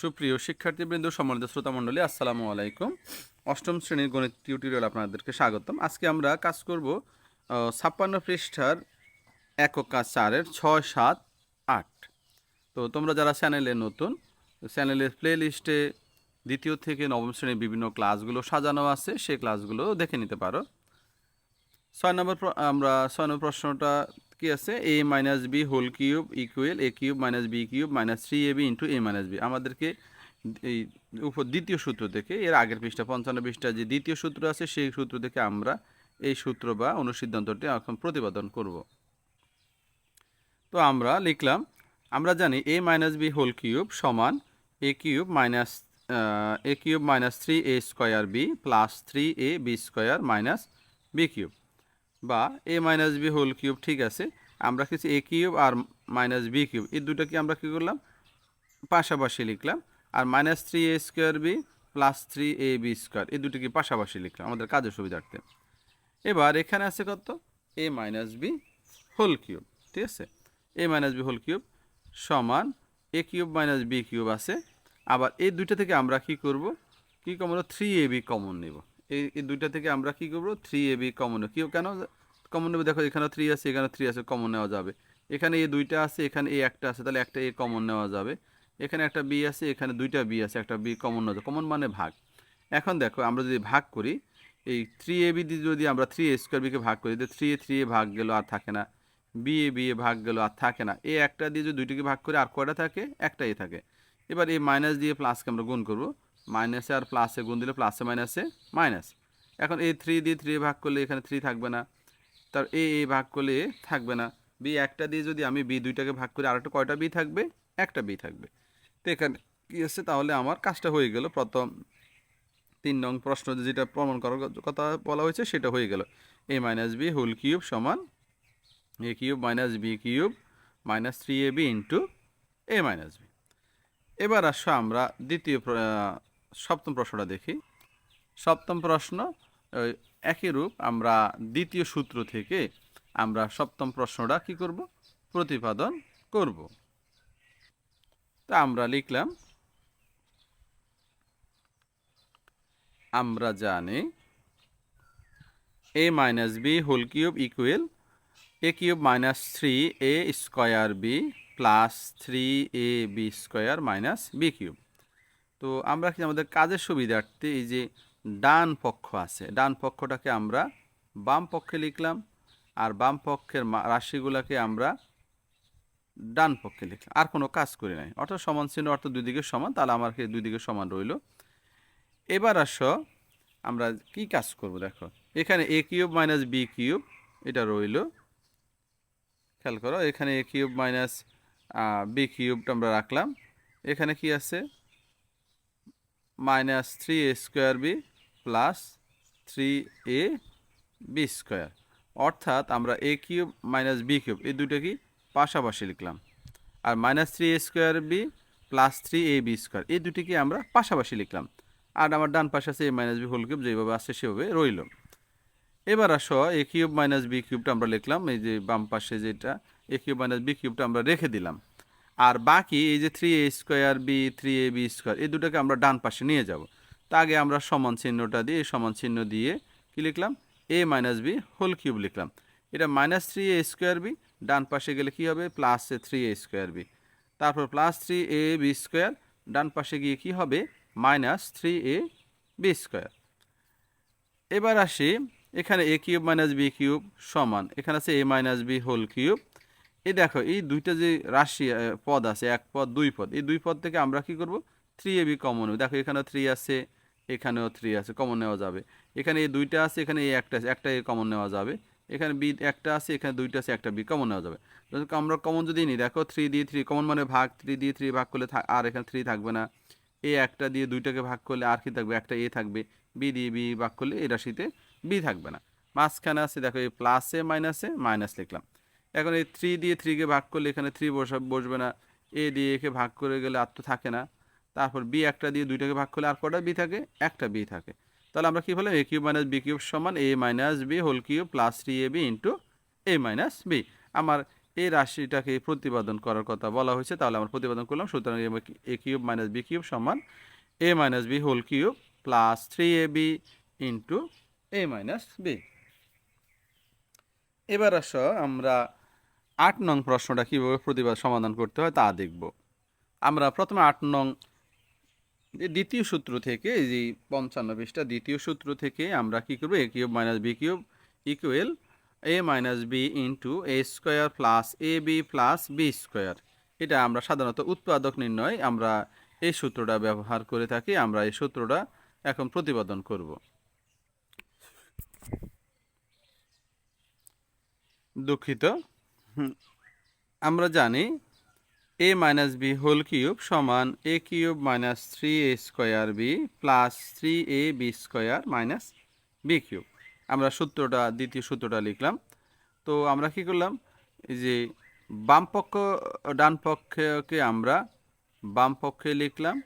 সুপ্রিয় শিক্ষার্থীবৃন্দ, সম্মানিত শ্রোতামণ্ডলী আসসালামু আলাইকুম। অষ্টম শ্রেণির গণিত টিউটোরিয়াল আপনাদেরকে স্বাগতম। আজকে আমরা কাজ করব ছাপ্পান্ন পৃষ্ঠার একক কাজ চারের ছয়, সাত, আট। তো তোমরা যারা চ্যানেলে নতুন, চ্যানেলের প্লে লিস্টে দ্বিতীয় থেকে নবম শ্রেণির বিভিন্ন ক্লাসগুলো সাজানো আছে, সেই ক্লাসগুলো দেখে নিতে পারো। ছয় নম্বর আমরা ছয় নম্বর প্রশ্নটা কি আছে? A minus B whole cube equal A cube minus B cube minus three A B into A minus B আমাদেরকে এই উপর দ্বিতীয় সূত্র থেকে এর আগের পৃষ্ঠা, পঞ্চান্ন পৃষ্ঠা যে দ্বিতীয় সূত্র আছে, সেই সূত্র থেকে আমরা এই সূত্র বা অনুসিদ্ধান্তটি এখন প্রতিপাদন করব। তো আমরা লিখলাম, আমরা জানি A minus B whole cube সমান A cube minus A cube minus three A square B plus three A B square minus B cube বা A minus B whole cube ঠিক আছে? আমরা কিছু এ কিউব আর মাইনাস বি কিউব এই দুটোকে আমরা কী করলাম? পাশাপাশি লিখলাম। আর minus three A square B plus three A B square এই দুটোকে পাশাপাশি লিখলাম আমাদের কাজের সুবিধার্থে। এবার এখানে আছে কত? A minus B whole cube ঠিক আছে? A minus B whole cube সমান A cube minus B cube আছে। আবার এই দুইটা থেকে আমরা কি করব? কি common three A B common নেব। এই এই দুইটা থেকে আমরা কি করব? থ্রি এ বি কমন নেব কেউ কেন? কমন নেব দেখো, এখানে থ্রি আছে, এখানে থ্রি আছে কমন নেওয়া যাবে। এখানে এ দুইটা আছে, এখানে এ একটা আছে, তাহলে একটা এ কমন নেওয়া যাবে। এখানে একটা বি আছে, এখানে দুইটা বি আছে, একটা বি কমন নেওয়া যাবে। কমন মানে ভাগ। এখন দেখো, আমরা যদি ভাগ করি, এই থ্রি এ বি দিয়ে যদি আমরা থ্রি এ স্কোয়ার বিকে ভাগ করি থ্রি এ থ্রি এ ভাগ গেল আর থাকে না। বি এ বি এ ভাগ গেল আর থাকে না। এ একটা দিয়ে যদি দুইটিকে ভাগ করে, আর কয়টা থাকে? একটা এ থাকে। এবার এই মাইনাস দিয়ে প্লাসকে আমরা গুণ করব। মাইনাসে আর প্লাসে গুণ দিলে প্লাসে মাইনাসে মাইনাস এখন এই থ্রি দিয়ে থ্রি ভাগ করলে এখানে থ্রি থাকবে না। তার এ এ ভাগ করলে এ থাকবে না। বি একটা দিয়ে যদি আমি বি দুইটাকে ভাগ করি আর একটা কয়টা বি থাকবে? একটা বি থাকবে। তো এখানে কী আছে তাহলে আমার কাজটা হয়ে গেল। প্রথম তিন নং প্রশ্ন যেটা প্রমাণ করার কথা বলা হয়েছে, সেটা হয়ে গেল। A minus B whole cube সমান A cube minus B cube minus three A B into A minus B এবার আসো আমরা দ্বিতীয় সপ্তম প্রশ্নটা দেখি। সপ্তম প্রশ্ন একই রূপ আমরা দ্বিতীয় সূত্র থেকে আমরা সপ্তম প্রশ্নটা কি করব? প্রতিপাদন করব। তা আমরা লিখলাম, আমরা জানি A minus B whole cube equal A cube minus three A square B plus three A B square minus B cube তো আমরা কি আমাদের কাজের সুবিধার্থে এই যে ডান পক্ষ আছে, ডান পক্ষটাকে আমরা বাম পক্ষে লিখলাম আর বাম পক্ষের রাশিগুলোকে আমরা ডান পক্ষে লিখলাম। আর কোনো কাজ করি নাই। অর্থাৎ সমান চিহ্ন অর্থ দুই দিকে সমান, তাহলে আমার দুই দিকে সমান রইল? এবার আসো, আমরা কি কাজ করব দেখো। এখানে A cube minus B cube, এটা রইল। খেয়াল করো, এখানে এ কিউব মাইনাস বি কিউবটা আমরা রাখলাম। এখানে কি আছে? Minus three A square B plus three A B square অর্থাৎ আমরা A cube minus B cube এই দুটো কি পাশাপাশি লিখলাম। আর minus three A square B plus three A B square এই দুটিকে আমরা পাশাপাশি লিখলাম। আর আমার ডান পাশে আছে A minus B whole cube যেভাবে আসছে সেভাবে রইল। এবার আসো এ কিউব মাইনাস বি কিউবটা আমরা লিখলাম, এই যে বাম পাশে যেটা এ কিউব মাইনাস বি কিউবটা আমরা রেখে দিলাম। আর বাকি এই যে three A square B three A B square এই দুটোকে আমরা ডান পাশে নিয়ে যাব। তা আগে আমরা সমান চিহ্নটা দিয়ে, সমান চিহ্ন দিয়ে কি লিখলাম? A minus B whole cube লিখলাম। এটা minus three A square B ডান পাশে গেলে কি হবে? Plus A three A square B তারপর plus three A B square ডান পাশে গিয়ে কি হবে? Minus three A B square এবার আসি, এখানে A cube minus B cube সমান, এখানে আছে A minus B whole cube এই দেখো, এই দুইটা যে রাশি পদ আছে, এক পদ, দুই পদ, এই দুই পদ থেকে আমরা কি করব? থ্রি এ বি কমন নেব দেখো, এখানেও থ্রি আছে, এখানেও থ্রি আছে কমন নেওয়া যাবে। এখানে এই দুইটা আছে, এখানে এই একটা আছে একটা এ কমন নেওয়া যাবে। এখানে বি একটা আছে, এখানে দুইটা আছে, একটা বি কমন নেওয়া যাবে। আমরা কমন যদি নিই, দেখো থ্রি দিয়ে থ্রি কমন মানে ভাগ থ্রি দিয়ে থ্রি ভাগ করলে আর এখানে থ্রি থাকবে না। এ একটা দিয়ে দুইটাকে ভাগ করলে আর কি থাকবে? একটা এ থাকবে। বি দিয়ে বি ভাগ করলে এই রাশিতে বি থাকবে না। মাঝখানে আছে, দেখো, এই প্লাসে মাইনাসে মাইনাস লিখলাম। এখন এই থ্রি দিয়ে থ্রিকে ভাগ করলে এখানে থ্রি বসা বসবে না। এ দিয়ে একে ভাগ করে গেলে আর তো থাকে না। তারপর বি একটা দিয়ে দুইটাকে ভাগ করলে আর কটা বি থাকে? একটা বি থাকে। তাহলে আমরা কী বললাম A cube minus B cube সমান A minus B whole cube plus three A B into A minus B আমার এই রাশিটাকে প্রতিপাদন করার কথা বলা হয়েছে, তাহলে আমরা প্রতিপাদন করলাম, সুতরাং A cube minus B cube সমান A minus B whole cube plus three A B into A minus B এবার আস আমরা আট নং প্রশ্নটা কীভাবে প্রতিবাদ সমাধান করতে হয় তা দেখব। আমরা প্রথমে আট নং দ্বিতীয় সূত্র থেকে, এই যে পঞ্চান্ন পৃষ্ঠা, দ্বিতীয় সূত্র থেকে আমরা কী করব? A cube minus B cube equal A minus B into A square plus A B plus B square এটা আমরা সাধারণত উৎপাদক নির্ণয়, আমরা এই সূত্রটা ব্যবহার করে থাকি, আমরা এই সূত্রটা এখন প্রতিপাদন করব। দুঃখিত। আমরা জানি A minus B whole cube সমান A cube minus three A square B plus three A B square minus B cube আমরা সূত্রটা, দ্বিতীয় সূত্রটা লিখলাম। তো আমরা কি করলাম? যে বাম পক্ষ, ডান পক্ষকে আমরা বাম পক্ষে লিখলাম,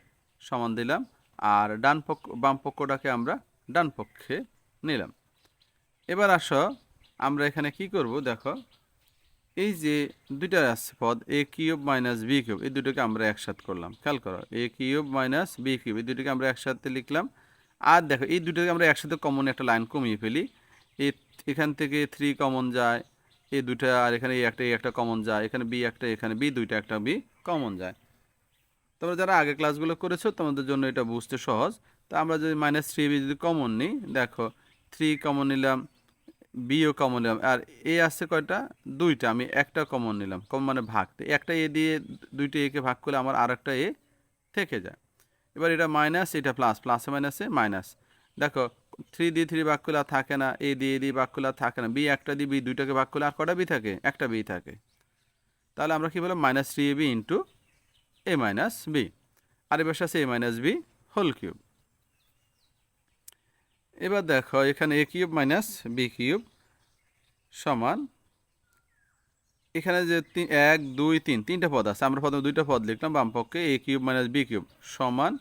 সমান দিলাম, আর ডান পক্ষ, বাম পক্ষটাকে আমরা ডান পক্ষে নিলাম। এবার আসো, আমরা এখানে কি করব? দেখো এই যে দুইটা আছে পদ A cube minus B cube, এই দুটোকে আমরা একসাথে করলাম। খেয়াল করো A cube minus B cube, এই দুটোকে আমরা একসাথে লিখলাম। আর দেখো, এই দুটোকে আমরা একসাথে কমন একটা লাইন কমিয়ে ফেলি। এই এখান থেকে থ্রি কমন যায় এই দুটা আর এখানে এই একটা এই একটা কমন যায়, এখানে বি একটা, এখানে বি দুইটা একটা বি কমন যায়। তোমরা যারা আগে ক্লাসগুলো করেছ, তোমাদের জন্য এটা বুঝতে সহজ। তো আমরা যদি মাইনাস থ্রি বি যদি কমন নিই, দেখো থ্রি কমন নিলাম বিও কমন নিলাম। আর এ আছে কয়টা? দুইটা। আমি একটা কমন নিলাম। কম মানে ভাগ। একটা এ দিয়ে দুইটা একে ভাগ করলে আমার আর একটা এ থেকে যায়। এবার এটা মাইনাস এটা প্লাস প্লাসে মাইনাসে মাইনাস দেখো থ্রি দিয়ে থ্রি ভাগ করলে থাকে না। এ দিয়ে এ দিয়ে ভাগ করলে থাকে না। বি একটা দিয়ে বি দুইটাকে ভাগ করলে আর কটা বি থাকে? একটা বি থাকে। তাহলে আমরা কী বললাম? Minus three A B into A minus B আর এবার আছে A minus B whole cube এবার দেখো, এখানে A cube minus B cube সমান, এখানে যে তিন- এক, দুই, তিন, তিনটা পদ আছে। আমরা প্রথমে দুইটা পদ লিখলাম, বাম পক্ষে A cube minus B cube সমান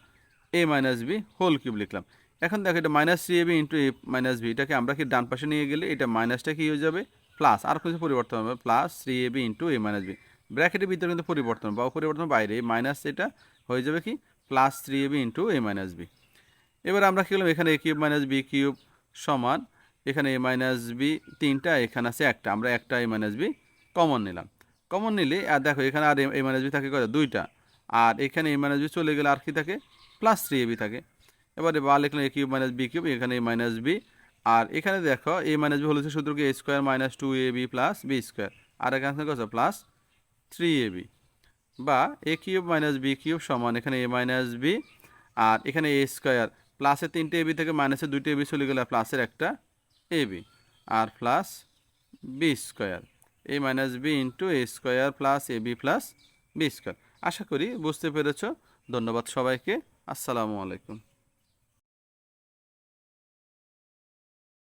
A minus B whole cube লিখলাম। এখন দেখো, এটা minus three A B into A minus B এটাকে আমরা কি ডান পাশে নিয়ে গেলে এটা মাইনাসটা কি হয়ে যাবে? প্লাস, আর কিছু পরিবর্তন হবে, plus three A B into A minus B ব্র্যাকেটের ভিতরে কিন্তু পরিবর্তন বা পরিবর্তন বাইরে, মাইনাস এটা হয়ে যাবে কি? Plus three A B into A minus B এবার আমরা কী করলাম? এখানে A cube minus B cube সমান, এখানে এ মাইনাস বি তিনটা, এখানে আছে একটা। আমরা একটা এ মাইনাস বি কমন নিলাম। কমন নিলে, আর দেখো, এখানে আর এ মাইনাস বি থাকে কত দুইটা। আর এখানে এ মাইনাস বি চলে গেলে আর কি থাকে? প্লাস থ্রি এ বি থাকে। এবারে বা লিখলাম A cube minus B cube, এখানে এ মাইনাস বি আর এখানে দেখো এ মাইনাস বি হচ্ছে সূত্রকে A square minus two A B plus B square আর এখানে কত? প্লাস থ্রি এ বি বা A cube minus B cube সমান, এখানে এ মাইনাস বি আর এখানে এ স্কোয়ার প্লাসের তিনটে এবি থেকে মাইনাসের দুইটা এবি চলে গেলে প্লাসের একটা A B R plus B square A minus B into A square plus A B plus B square আশা করি বুঝতে পেরেছ। ধন্যবাদ সবাইকে। আসসালামু আলাইকুম।